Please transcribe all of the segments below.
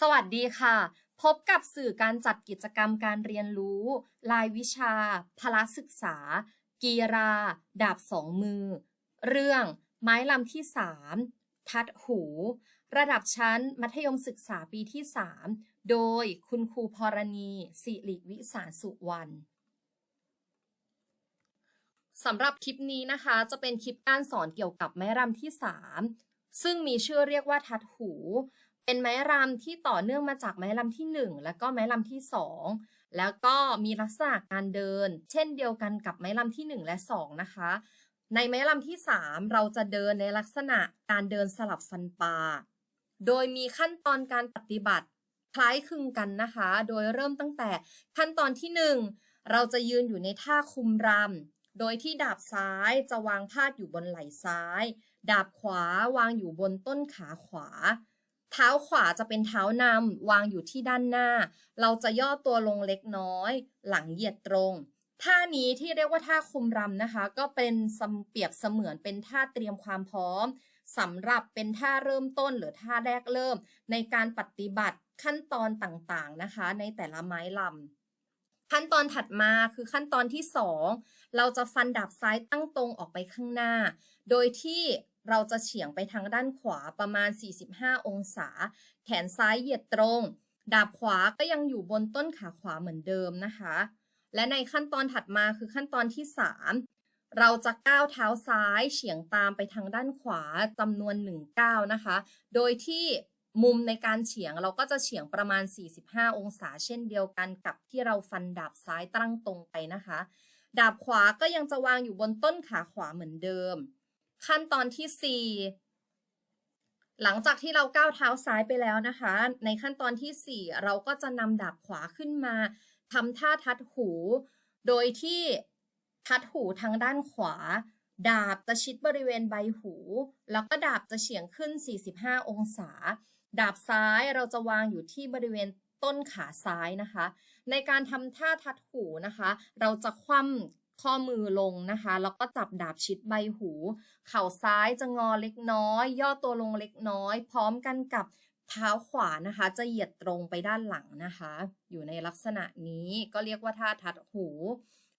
สวัสดีค่ะ พบกับสื่อการจัดกิจกรรมการเรียนรู้ รายวิชา พละศึกษา กีราดาบสองมือ เรื่องไม้ลำที่สามทัดหู ระดับชั้นมัธยมศึกษาปีที่ 3 โดยคุณครูพรณีสิริวิสารสุวรรณสำหรับคลิปนี้นะคะ จะเป็นคลิปการสอนเกี่ยวกับไม้รำที่ 3 ซึ่งมีชื่อเรียกว่าทัดหู เป็นไม้รำที่ต่อเนื่องมาจากไม้รำที่ 1 แล้วก็ไม้รำที่ 2 แล้วก็มีลักษณะการเดิน เช่นเดียวกันกับไม้รำที่ 1 และ 2 นะคะ ในไม้ลำที่ 3 เราจะเดินในลักษณะการเดินสลับฟันปลาโดยมีขั้นตอนการปฏิบัติคล้ายคลึงกันนะคะ โดยเริ่มตั้งแต่ขั้นตอนที่ 1 เราจะยืนอยู่ในท่าคุมรำ โดยที่ดาบซ้ายจะวางพาดอยู่บนไหล่ซ้าย ดาบขวาวางอยู่บนต้นขาขวา เท้าขวาจะเป็นเท้านำวางอยู่ที่ด้านหน้า เราจะย่อตัวลงเล็กน้อย หลังเหยียดตรงท่านี้ที่เรียกว่าท่าคุมรำนะคะ ก็เป็นเสเปรียบเสมือนเป็นท่าเตรียมความพร้อมสำหรับเป็นท่าเริ่มต้นหรือท่าแรกเริ่ม ในการปฏิบัติขั้นตอนต่างๆนะคะ ในแต่ละไม้ลำขั้นตอนถัดมาคือขั้นตอนที่ 2 เราจะฟันดาบซ้ายตั้งตรงออกไปข้างหน้า โดยที่ เราจะเฉียงไปทางด้านขวาประมาณ 45 องศา แขนซ้ายเหยียดตรง ดาบขวาก็ยังอยู่บนต้นขาขวาเหมือนเดิมนะคะ และในขั้นตอนถัดมาคือขั้นตอนที่ 3 เราจะก้าวเท้าซ้ายเฉียงตามไปทางด้านขวาจำนวน1ก้าวนะคะ โดยที่มุมในการเฉียงเราก็จะเฉียงประมาณ 45 องศา เช่นเดียวกันกับที่เราฟันดาบซ้ายตั้งตรงไปนะคะ ดาบขวาก็ยังจะวางอยู่บนต้นขาขวาเหมือนเดิม ขั้นตอนที่ 4 หลังจากที่เราก้าวเท้าซ้ายไปแล้วนะคะ ในขั้นตอนที่ 4 เราก็จะนำดาบขวาขึ้นมาทำท่าทัดหู โดยที่ทัดหูทางด้านขวา ดาบจะชิดบริเวณใบหู แล้วก็ดาบจะเฉียงขึ้น 45 องศา ดาบซ้ายเราจะวางอยู่ที่บริเวณต้นขาซ้ายนะคะ ในการทำท่าทัดหูนะคะ เราจะคว่ำ ข้อมือลงนะคะ แล้วก็จับดาบชิดใบหู เข่าซ้ายจะงอเล็กน้อย ย่อตัวลงเล็กน้อย พร้อมกันกับเท้าขวานะคะ จะเหยียดตรงไปด้านหลังนะคะ อยู่ในลักษณะนี้ก็เรียกว่าท่าทัดหู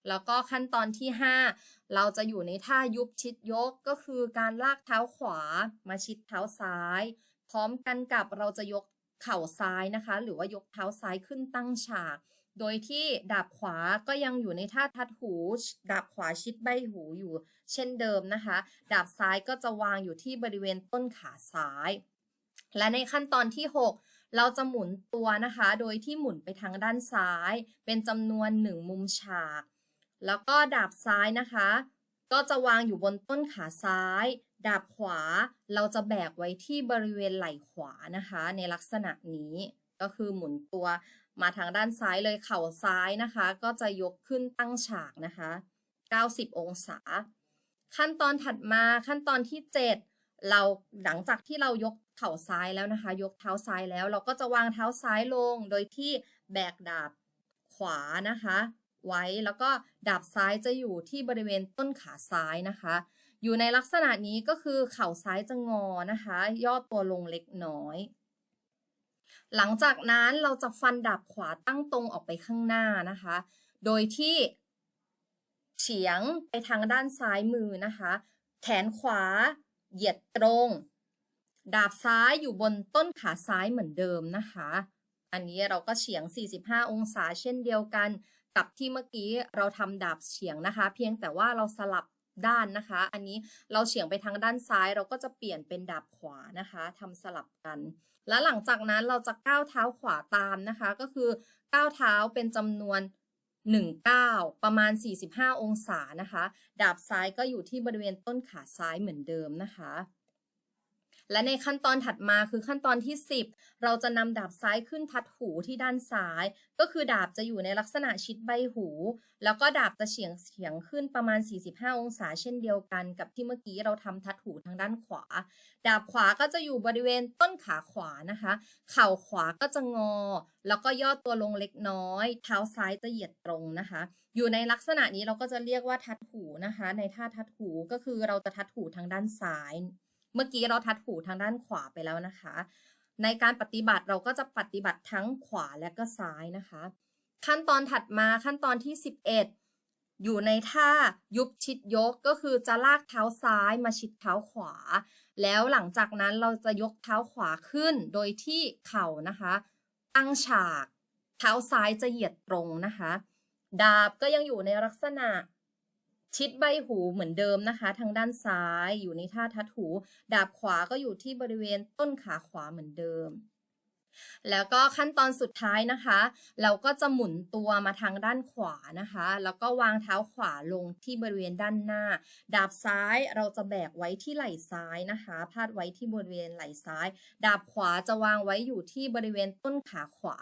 แล้วก็ขั้นตอนที่ 5 เราจะอยู่ในท่ายุบชิดยกก็คือการลากเท้าขวามาชิดเท้าซ้าย พร้อมกันกับเราจะยกเข่าซ้ายนะคะ หรือว่ายกเท้าซ้ายขึ้นตั้งฉาก โดยที่ดาบขวาก็ยังอยู่ในท่าทัดหู ดาบขวาชิดใบหูอยู่ เช่นเดิมนะคะ ดาบซ้ายก็จะวางอยู่ที่บริเวณต้นขาซ้าย และในขั้นตอนที่ 6 เราจะหมุนตัวนะคะ โดยที่หมุนไปทางด้านซ้าย เป็นจำนวน 1 มุมฉาก แล้วก็ดาบซ้ายนะคะ ก็จะวางอยู่บนต้นขาซ้าย ดาบขวาเราจะแบกไว้ที่บริเวณไหล่ขวานะคะ ในลักษณะนี้ก็คือหมุนตัว มาทางด้านซ้ายเลยเข่าซ้ายนะคะ ก็จะยกขึ้นตั้งฉากนะคะ 90 องศา ขั้นตอนถัดมาขั้นตอนที่ 7 เราหลังจากที่เรายกเข่าซ้ายแล้วนะคะ ยกเท้าซ้ายแล้ว เราก็จะวางเท้าซ้ายลง โดยที่แบกดาบขวานะคะ ไว้แล้วก็ดาบซ้ายจะอยู่ที่บริเวณต้นขาซ้ายนะคะ อยู่ในลักษณะนี้ก็คือเข่าซ้ายจะงอนะคะ ย่อตัวลงเล็กน้อย หลังจากนั้นเราจะฟันดาบขวาตั้งตรงออกไปข้างหน้านะคะ โดยที่เฉียงไปทางด้านซ้ายมือนะคะ แขนขวา เหยียดตรง ดาบซ้ายอยู่บนต้นขาซ้ายเหมือนเดิมนะคะ อันนี้เราก็เฉียง 45 องศาเช่นเดียวกัน กับที่เมื่อกี้เราทำดาบเฉียงนะคะ เพียงแต่ว่าเราสลับด้านนะคะ อันนี้เราเฉียงไปทางด้านซ้าย เราก็จะเปลี่ยนเป็นดาบขวานะคะทำสลับกัน และหลังจากนั้นเราจะก้าวเท้าขวาตามนะคะ ก็คือก้าวเท้าเป็นจำนวน1ก้าวประมาณ 45 องศานะคะ ดาบซ้ายก็อยู่ที่บริเวณต้นขาซ้ายเหมือนเดิมนะคะ และในขั้นตอนถัดมาคือขั้นตอนที่10 เราจะนำดาบซ้ายขึ้นทัดหูที่ด้านซ้าย ก็คือดาบจะอยู่ในลักษณะชิดใบหู แล้วก็ดาบจะเฉียงเฉียงขึ้นประมาณ 45 องศาเช่นเดียวกัน กับที่เมื่อกี้เราทำทัดหูทางด้านขวา ดาบขวาก็จะอยู่บริเวณต้นขาขวานะคะ เข่าขวาก็จะงอ แล้วก็ย่อตัวลงเล็กน้อย เท้าซ้ายจะเหยียดตรงนะคะ อยู่ในลักษณะนี้เราก็จะเรียกว่าทัดหูนะคะ ในท่าทัดหูก็คือเราจะทัดหูทางด้านซ้าย เมื่อกี้เราทัดหูทางด้านขวาไปแล้วนะคะ ในการปฏิบัติเราก็จะปฏิบัติทั้งขวาและก็ซ้ายนะคะ ขั้นตอนถัดมาขั้นตอนที่ 11 อยู่ในท่ายุบชิดยกก็คือจะลากเท้าซ้ายมาชิดเท้าขวา แล้วหลังจากนั้นเราจะยกเท้าขวาขึ้นโดยที่เข่านะคะตั้งฉาก เท้าซ้ายจะเหยียดตรงนะคะ ดาบก็ยังอยู่ในลักษณะ ชิดใบหูเหมือนเดิมนะคะ ทางด้านซ้ายอยู่ในท่าทัดหู ดาบขวาก็อยู่ที่บริเวณต้นขาขวาเหมือนเดิม แล้วก็ขั้นตอนสุดท้ายนะคะ เราก็จะหมุนตัวมาทางด้านขวานะคะ แล้วก็วางเท้าขวาลงที่บริเวณด้านหน้า ดาบซ้ายเราจะแบกไว้ที่ไหล่ซ้ายนะคะ พาดไว้ที่บริเวณไหล่ซ้าย ดาบขวาจะวางไว้อยู่ที่บริเวณต้นขาขวา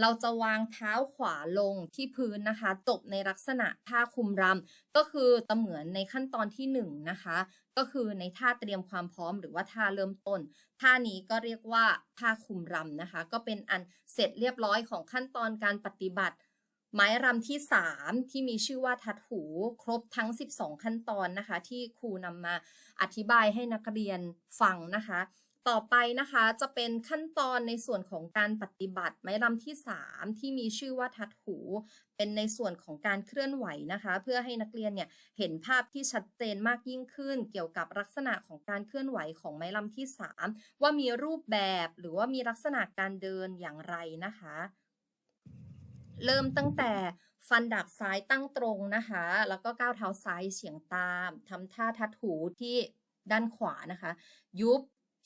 เราจะวางเท้าขวาลงที่พื้นนะคะจบในลักษณะท่าคุมรำก็คือจะเหมือนในขั้นตอนที่1นงนะคะ ก็คือในท่าเตรียมความพร้อมหรือว่าท่าเริ่มต้น ท่านี้ก็เรียกว่าท่าคุมรำนะคะ ก็เป็นอันเสร็จเรียบร้อยของขั้นตอนการปฏิบัติ ไม้รำที่ 3 ที่มีชื่อว่าทัดหูครบทั้ง 12 ขั้นตอนนะคะ ที่ครูนำมาอธิบายให้นักเรียนฟังนะคะ ต่อไปนะคะจะเป็นขั้นตอนในส่วนของการปฏิบัติ ไม้รำที่ 3 ที่มีชื่อว่าทัดหู เป็นในส่วนของการเคลื่อนไหวนะคะ เพื่อให้นักเรียนเนี่ยเห็นภาพที่ชัดเจนมากยิ่งขึ้น เกี่ยวกับลักษณะของการเคลื่อนไหวของไม้ลำที่ 3 ว่ามีรูปแบบหรือว่ามีลักษณะการเดินอย่างไรนะคะ เริ่มตั้งแต่ฟันดาบซ้ายตั้งตรงนะคะ แล้วก็ก้าวเท้าซ้ายเฉียงตามทำท่าทัดหูที่ด้านขวานะคะ ยุบ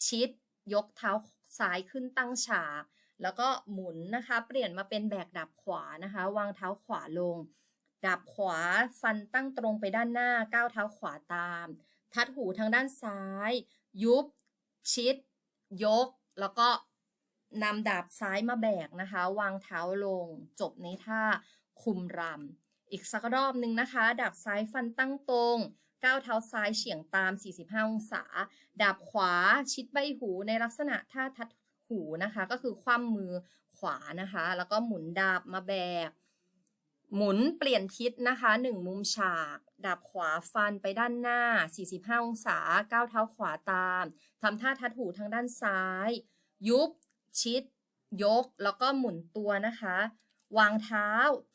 ชิด ยกเท้าซ้ายขึ้นตั้งฉาก แล้วก็หมุนนะคะ เปลี่ยนมาเป็นแบกดาบขวานะคะ วางเท้าขวาลงดาบขวาฟันตั้งตรงไปด้านหน้าก้าวเท้าขวาตาม ทัดหูทางด้านซ้าย ยุบ ชิด ยก แล้วก็นำดาบซ้ายมาแบกนะคะ วางเท้าลง จบในท่าคุมรำอีกสักรอบหนึ่งนะคะ ดาบซ้ายฟันตั้งตรง ก้าวเท้าซ้ายเฉียงตาม 45 องศา ดาบขวาชิดใบหูในลักษณะท่าทัดหูนะคะ ก็คือคว่ำมือขวานะคะ แล้วก็หมุนดาบมาแบก หมุนเปลี่ยนทิศนะคะหนึ่งมุมฉาก ดาบขวาฟันไปด้านหน้า 45 องศา ก้าวเท้าขวาตามทำท่าทัดหูทางด้านซ้าย ยุบ ชิด ยก แล้วก็หมุนตัวนะคะ วางเท้า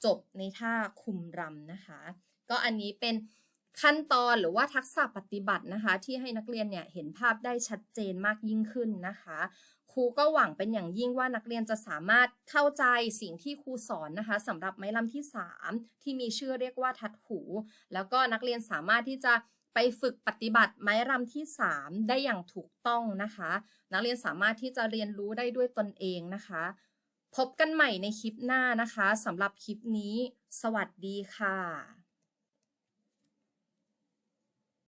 จบในท่าคุมรำนะคะ ก็อันนี้เป็น ขั้นตอนหรือว่าทักษะปฏิบัตินะคะ ที่ให้นักเรียนเนี่ยเห็นภาพได้ชัดเจนมากยิ่งขึ้นนะคะครูก็หวังเป็นอย่างยิ่งว่านักเรียนจะสามารถเข้าใจสิ่งที่ครูสอนนะคะสำหรับไม้ลำที่ 3 ที่มีชื่อเรียกว่าทัดหู แล้วก็นักเรียนสามารถที่จะไปฝึกปฏิบัติไม้รำที่ 3 ได้อย่างถูกต้องนะคะ นักเรียนสามารถที่จะเรียนรู้ได้ด้วยตนเองนะคะ พบกันใหม่ในคลิปหน้านะคะสำหรับคลิปนี้ สวัสดีค่ะ